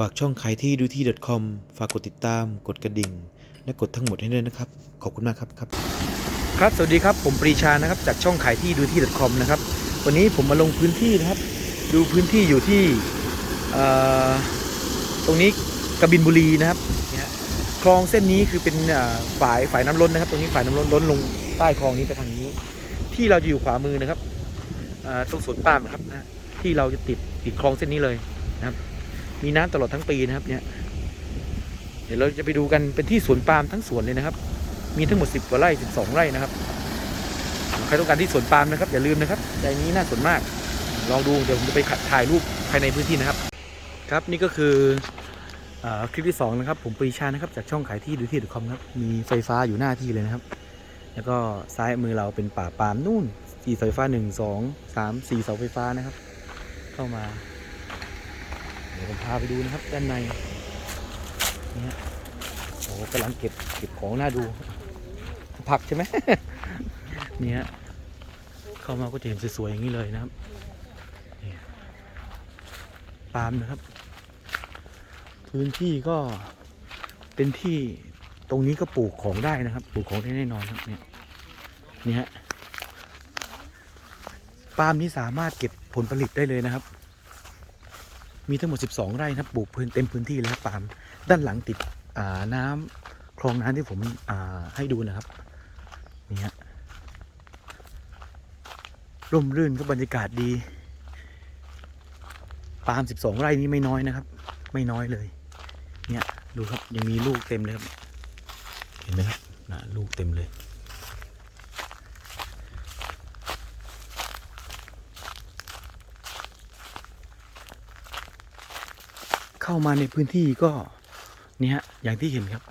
ฝากช่องขายที่ดูที่ .com ฝากกดติดตาม กดกระดิ่ง และกดทั้งหมดให้ด้วยนะครับ ขอบคุณมากครับครับ ครับ สวัสดีครับ ผมปรีชานะครับ จากช่องขายที่ดูที่ .com นะครับ วันนี้ผมมาลงพื้นที่นะครับ ดูพื้นที่อยู่ที่เอ่อตรงนี้กบินบุรีนะครับเนี่ยคลองเส้นนี้คือเป็นเอ่อฝายฝายน้ำล้นนะครับ ตรงนี้ฝายน้ำล้นล้นลงใต้คลองนี้ไปทางนี้ ที่เราจะอยู่ขวามือนะครับเอ่อตรงสวนปาล์มนะครับนะที่เราจะติดติดคลองเส้นนี้เลยนะครับ มีน้ำตลอดทั้งปีนะครับ เนี่ย เดี๋ยวเราจะไปดูกันเป็นที่สวนปาล์มทั้งสวนเลยนะครับ มีทั้งหมด10กว่าไร่12ไร่นะครับใครต้องการที่สวนปาล์มนะครับ อย่าลืมนะครับใจนี้น่าสนมาก ลองดูเดี๋ยวผมจะไปถ่ายรูปภายในพื้นที่นะครับ ครับนี่ก็คืออคลิปที่2นะครับผมปรีชานะครับจากช่องขายที่ดูที่ .com ครับมีไฟฟ้าอยู่หน้าที่เลยนะครับ แล้วก็ซ้ายมือเราเป็นป่าปาล์มนู่นสี่เสาไฟฟ้า1 2 3 4เสาไฟฟ้านะครับ เข้ามา ดี๋ยวผมพาไปดูนะครับด้านในเนี่ยโอ้กำลังเก็บเก็บของน่าดู ผักใช่ไหมเนี่ยเข้ามาก็จะเห็นสวยๆอย่างนี้เลยนะครับปาล์มนะครับ พื้นที่ก็เป็นที่ตรงนี้ก็ปลูกของได้นะครับ ปลูกของได้แน่นอนครับเนี่ยนี่ฮะปาล์มนี้สามารถเก็บผลผลิตได้เลยนะครับ มีทั้งหมด 12 ไร่นะครับปลูกพื้นเต็มพื้นที่แล้วปาล์มด้านหลังติดน้ำคลองน้ำที่ผมให้ดูนะครับนี่ฮะร่มรื่นก็บรรยากาศดี ปาล์มสิบสองไร่นี้ไม่น้อยนะครับ ไม่น้อยเลย เนี่ยดูครับยังมีลูกเต็มเลยครับ เห็นไหมครับนะลูกเต็มเลย เข้ามาในพื้นที่ก็เนี่ฮะอย่างที่เห็นครับ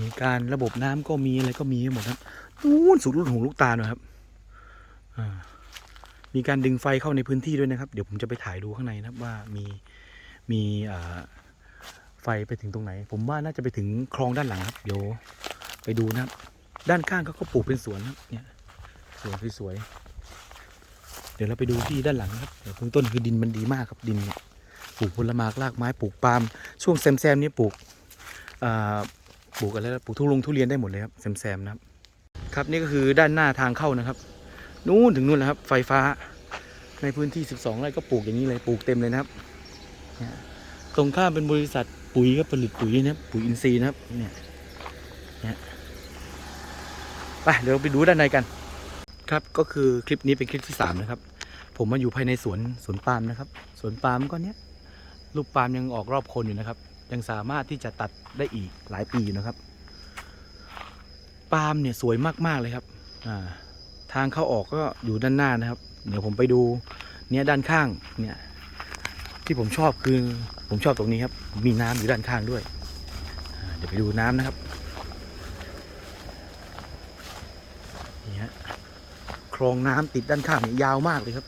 มีการระบบน้ำก็มีอะไรก็มีหมดครับนู้นสุดลูกหูลูกตาหน่อยครับมีการดึงไฟเข้าในพื้นที่ด้วยนะครับ เดี๋ยวผมจะไปถ่ายดูข้างในนะครับว่ามีมีไฟไปถึงตรงไหน ผมว่าน่าจะไปถึงคลองด้านหลังครับ เดี๋ยวไปดูนะครับ ด้านข้างเขาก็ปลูกเป็นสวนครับเนี่ยสวนสวยๆเดี๋ยวเราไปดูที่ด้านหลังครับเดี๋ยวเบื้องต้นคือดินมันดีมากครับดินเนี่ย ปลูกผลไม้รากไม้ปลูกปาล์มช่วงแซมๆนี่ปลูกปลูกอะไรนะปลูกทุลงทุเรียนได้หมดเลยครับแซมๆนะครับ ครับนี่ก็คือด้านหน้าทางเข้านะครับ นู่นถึงนู่นนะครับ ไฟฟ้าในพื้นที่ 12ไร่ก็ปลูกอย่างนี้เลยปลูกเต็มเลยนะครับตรงข้ามเป็นบริษัทปุ๋ยก็ผลิตปุ๋ยนะครับปุ๋ยอินทรีย์นะครับเนี่ยไปเดี๋ยวไปดูด้านในกัน ครับก็คือคลิปนี้เป็นคลิปที่สามนะครับ ผมมาอยู่ภายในสวนสวนปาล์มนะครับ สวนปาล์มก็เนี้ย ลูกปาล์มยังออกรอบคนอยู่นะครับ ยังสามารถที่จะตัดได้อีกหลายปีอยู่นะครับ ปาล์มเนี่ยสวยมากๆเลยครับทางเข้าออกก็อยู่ด้านหน้านะครับ เดี๋ยวผมไปดูเนี่ยด้านข้างเนี่ยที่ผมชอบคือผมชอบตรงนี้ครับ มีน้ำอยู่ด้านข้างด้วย เดี๋ยวไปดูน้ำนะครับนี่ฮะคลองน้ำติดด้านข้างเนี่ยยาวมากเลยครับ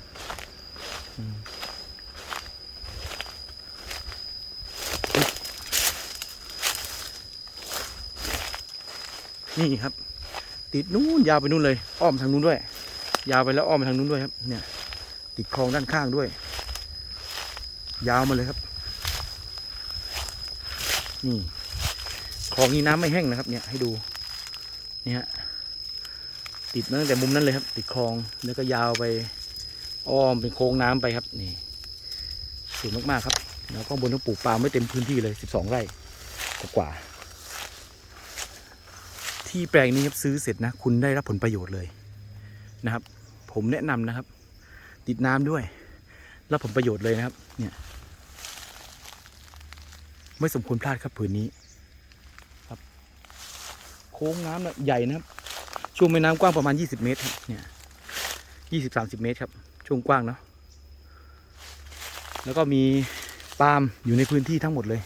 นี่ครับ ติดนู้นยาวไปนู้นเลย อ้อมทางนู้นด้วย ยาวไปแล้วอ้อมไปทางนู้นด้วยครับ เนี่ย ติดคลองด้านข้างด้วย ยาวมาเลยครับ นี่คลองนี้น้ำไม่แห้งนะครับ เนี่ยให้ดูเนี่ยฮะติดตั้งแต่มุมนั้นเลยครับ ติดคลองแล้วก็ยาวไป อ้อมเป็นโค้งน้ำไปครับ นี่สวยมากๆครับ แล้วก็บนต้องปลูกปาล์มไม่เต็มพื้นที่เลย 12 ไร่กว่า ที่แปลงนี้ครับซื้อเสร็จนะคุณได้รับผลประโยชน์เลยนะครับ ผมแนะนำนะครับ ติดน้ำด้วย รับผลประโยชน์เลยนะครับ เนี่ย ไม่สมควรพลาดครับผืนนี้ ครับ โค้งน้ำนะใหญ่นะครับ ช่วงแม่น้ำกว้างประมาณ 20 เมตรครับเนี่ย20-30เมตรครับ ช่วงกว้างเนาะแล้วก็มีปาล์มอยู่ในพื้นที่ทั้งหมดเลย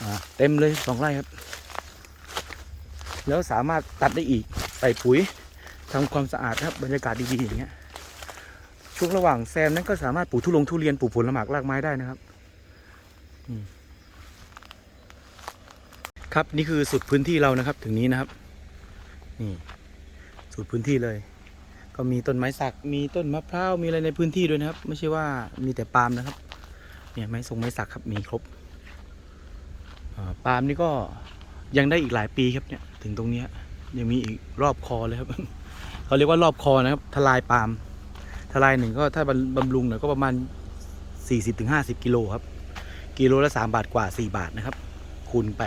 อ่าเต็มเลยสองไร่ครับ แล้วสามารถตัดได้อีกใส่ปุ๋ยทำความสะอาดครับบรรยากาศดีๆอย่างเงี้ยช่วงระหว่างแซมนั้นก็สามารถปลูกทุลงทุเรียนปลูกผลหมากรากไม้ได้นะครับครับนี่คือสุดพื้นที่เรานะครับ ถึงนี้นะครับนี่สุดพื้นที่เลย ก็มีต้นไม้สัก มีต้นมะพร้าวมีอะไรในพื้นที่ด้วยนะครับ ไม่ใช่ว่ามีแต่ปาล์มนะครับ เนี่ยไม้ทรงไม้สักครับมีครบปาล์มนี่ก็ ยังได้อีกหลายปีครับเนี่ย ถึงตรงเนี้ยยังมีอีกรอบคอเลยครับเขาเรียกว่ารอบคอนะครับ ทลายปาล์มทลายหนึ่งก็ถ้าบำรุงหน่อยก็ประมาณ 40-50 กิโลครับ กิโลละ 3 บาทกว่า 4 บาทนะครับ คูณไป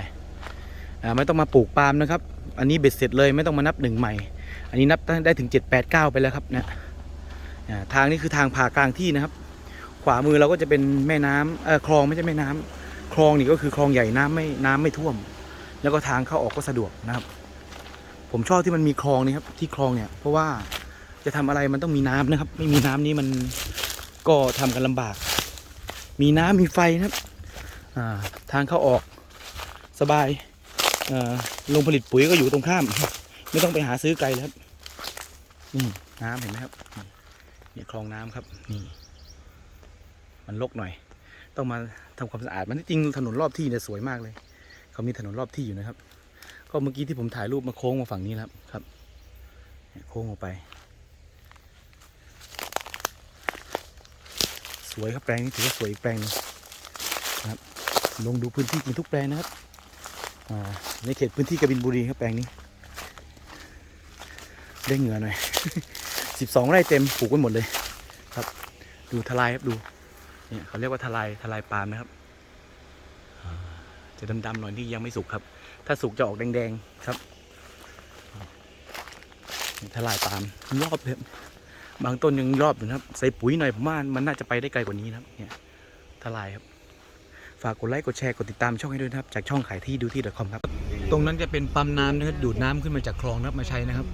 ไม่ต้องมาปลูกปาล์มนะครับ อันนี้เบ็ดเสร็จเลยไม่ต้องมานับหนึ่งใหม่ อันนี้นับได้ถึง 7 8 9 ไปแล้วครับเนี่ยทางนี้คือทางผ่ากลางที่นะครับ ขวามือเราก็จะเป็นแม่น้ำเออคลองไม่ใช่แม่น้ำคลองนี่ก็คือคลองใหญ่น้ำไม่น้ำไม่ท่วม แล้วก็ทางเข้าออกก็สะดวกนะครับ ผมชอบที่มันมีคลองนี่ครับที่คลองเนี่ยเพราะว่าจะทำอะไรมันต้องมีน้ำนะครับ ไม่มีน้ำนี้มันก็ทำกันลำบาก มีน้ำมีไฟนะครับทางเข้าออกสบายโรงผลิตปุ๋ยก็อยู่ตรงข้าม ไม่ต้องไปหาซื้อไกลแล้วครับนี่น้ำเห็นไหมครับนี่นี่คลองน้ำครับนี่มันรกหน่อย ต้องมาทำความสะอาดมันจริงถนนรอบที่เนี่ยสวยมากเลย เขามีถนนรอบที่อยู่นะครับ ก็เมื่อกี้ที่ผมถ่ายรูปมาโค้งมาฝั่งนี้นะครับครับ โค้งออกไป สวยครับแปลงนี้ถือว่าสวยอีกแปลงหนึงนะครับ ลงดูพื้นที่กินทุกแปลงนะครับในเขตพื้นที่กบินบุรีครับแปลงนี้ ได้เหงื่อหน่อยสิบสองไร่เต็มปลูกไว้หมดเลยครับ ดูทลายครับดูเนี่ยเขาเรียกว่าทลายทลายปาล์มนะครับ จะดำๆหน่อยที่ยังไม่สุกครับ ถ้าสุกจะออกแดงๆครับทลายปามรอบเลยบางต้นยังรอบอยู่นะครับ ใส่ปุ๋ยหน่อยผมว่ามันน่าจะไปได้ไกลกว่านี้นะครับ เนี่ยทลายครับ ฝากกดไลค์กดแชร์กดติดตามช่องให้ด้วยนะครับ จากช่องขายที่ดูที่ .com ครับ ตรงนั้นจะเป็นปั๊มน้ำนะครับดูดน้ำขึ้นมาจากคลองนะครับมาใช้นะครับ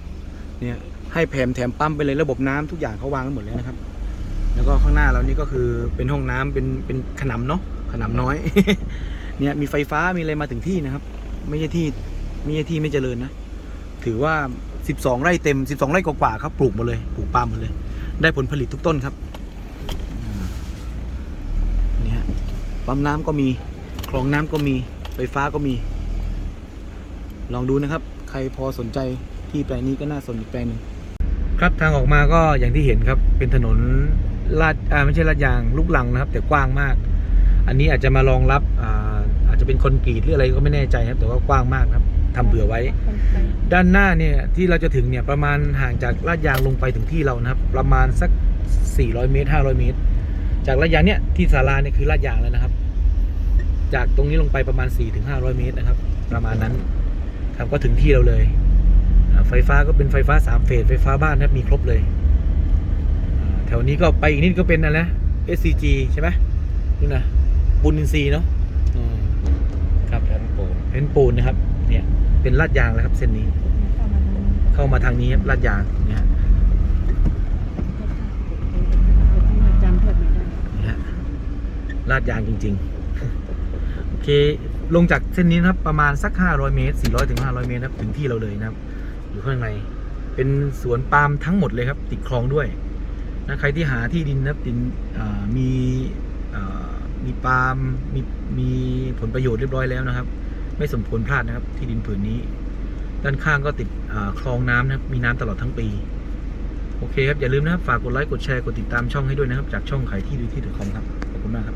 เนี่ยให้แถมแถมปั๊มไปเลยระบบน้ำทุกอย่างเขาวางกันหมดแล้วนะครับ แล้วก็ข้างหน้าเรานี่ก็คือเป็นห้องน้ำเป็นเป็นขนำเนาะขนำน้อย เนี่ยมีไฟฟ้ามีอะไรมาถึงที่นะครับ ไม่ใช่ที่ไม่ใช่ที่ไม่เจริญนะ ถือว่า 12 ไร่เต็ม 12 ไร่กว่าๆครับปลูกหมดเลยปลูกปาล์มหมดเลย ได้ผลผลิตทุกต้นครับนี่ฮะปั๊มน้ำก็มีคลองน้ำก็มีไฟฟ้าก็มี ลองดูนะครับ ใครพอสนใจที่แปลงนี้ก็น่าสนอีกแปลงหนึงครับทางออกมาก็อย่างที่เห็นครับ เป็นถนนลาดอ่าไม่ใช่ลาดยางลูกลังนะครับ แต่กว้างมาก อันนี้อาจจะมารองรับอ่า อาจจะเป็นคอนกรีตหรืออะไรก็ไม่แน่ใจครับ แต่ว่ากว้างมากครับทำเผื่อไว้ ด้านหน้าเนี่ยที่เราจะถึงเนี่ยประมาณห่างจากลาดยางลงไปถึงที่เรานะครับ ประมาณสัก 400 เมตร 500 เมตร จากลาดยางเนี่ยที่ศาลาเนี่ยคือลาดยางแล้วนะครับ จากตรงนี้ลงไปประมาณ 4-500 เมตรนะครับ ประมาณนั้นครับก็ถึงที่เราเลยไฟฟ้าก็เป็นไฟฟ้า3เฟสไฟฟ้าบ้านนะครับมีครบเลยแถวนี้ก็ไปอีกนิดก็เป็นอะไรนะ SCG ใช่ไหมนี่นะปูนอินทรีเนาะอืมครับ แผ่นปูน เป็นปูนนะครับ เนี่ย เป็นลาดยางแล้วครับ เส้นนี้ เข้ามาทางนี้ครับลาดยางเนี่ยฮะจำเพื่อนไม่ได้นี่ฮะลาดยางจริง ๆ โอเค ลงจากเส้นนี้นะครับ ประมาณสัก 500 เมตร 400ถึง500 เมตรนะครับถึงที่เราเลยนะครับ อยู่ข้างใน เป็นสวนปาล์มทั้งหมดเลยครับ ติดคลองด้วยนะใครที่หาที่ดินนะครับดินอ่ามีอ่ามีปาล์มมีมีผลประโยชน์เรียบร้อยแล้วนะครับ ไม่สมควรพลาดนะครับ ที่ดินผืนนี้ ด้านข้างก็ติดคลองน้ำนะครับ มีน้ำตลอดทั้งปี โอเคครับ อย่าลืมนะครับ ฝากกดไลค์ กดแชร์ กดติดตามช่องให้ด้วยนะครับ จากช่องขายที่ดูที่ดูคอมครับ ขอบคุณมากครับ